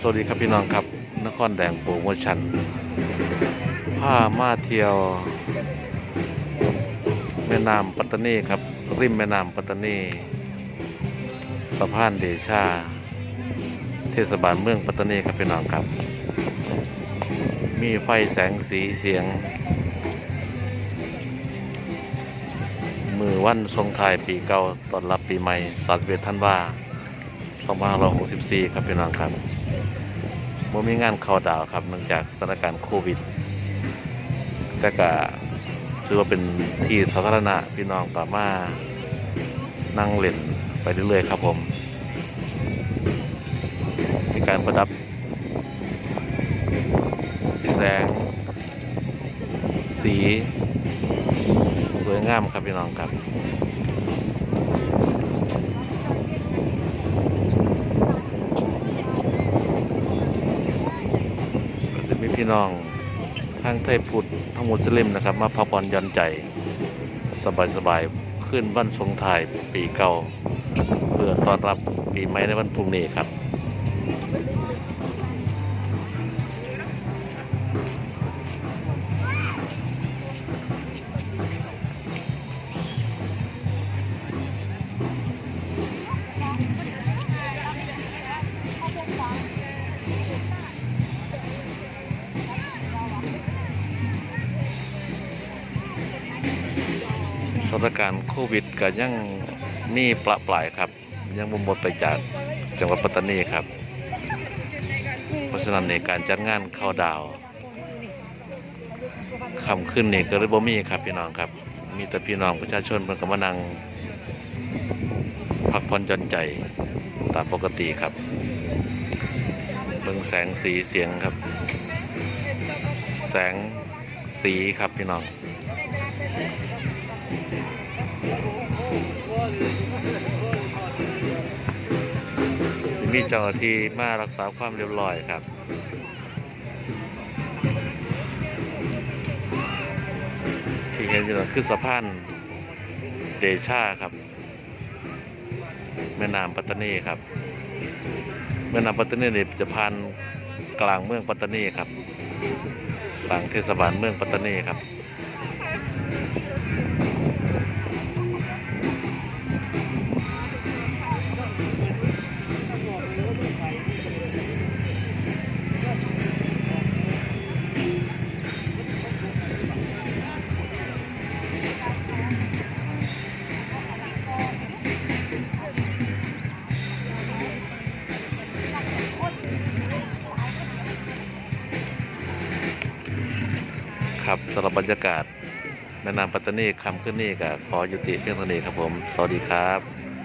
สวัสดีครับพี่น้องครับ นครแดงโปรโมชั่นผ้ามาเที่ยว แม่น้ำปัตตานีครับ ริมแม่น้ำปัตตานีสะพานเดชา เทศบาลเมืองปัตตานีครับพี่น้องครับ มีไฟแสงสีเสียง มือวันทรงไทายปีเก่าต้อนรับปีใหม่31ธันว่า 2564 ครับพี่น้องครับบ่มีงานเข้าดาวครับเนื่องจากสถานการณ์โควิด แต่ก็ถือว่าเป็นที่สาธารณะพี่น้องก็มานั่งเล่นไปเรื่อยๆครับผม มีการประดับแสง สี สวยงามครับพี่น้องครับ พี่น้องทั้งไทยพุทธทั้งมุสลิมนะครับ มาพักผ่อนหย่อนใจ สบายๆขึ้นบ้านทรงไทายปีเก่า เพื่อต้อนรับปีใหม่ในวันพรุ่งนี้ครับ สถานการณ์โควิดก็ยังมีประปรายครับ ยังบ่หมดไปจากจังหวัดปัตตานีครับ เพราะฉะนั้นในการจัดงานเข้าดาวคำขึ้นนี่ก็เลยบ่มีครับพี่น้องครับ มีแต่พี่น้องประชาชนเพิ่นก็มานั่งพักผ่อนหย่อนใจตามปกติครับเบิ่งแสงสีเสียงครับ แสงสีครับพี่น้อง สิมีเจ้าหน้าที่มารักษาความเรียบร้อยครับที่เห็นอยู่คือสะพานเดชาครับ แม่น้ำปัตตานีครับ แม่น้ำปัตตานีนี่จะผ่านกลางเมืองปัตตานีครับกลางเทศบาลเมืองปัตตานีครับ ครับสำหรับบรรยากาศ แม่น้ำปัตตานีคำขึ้นนี่ก็ขอยุติเพียงเท่านี้ครับผม สวัสดีครับ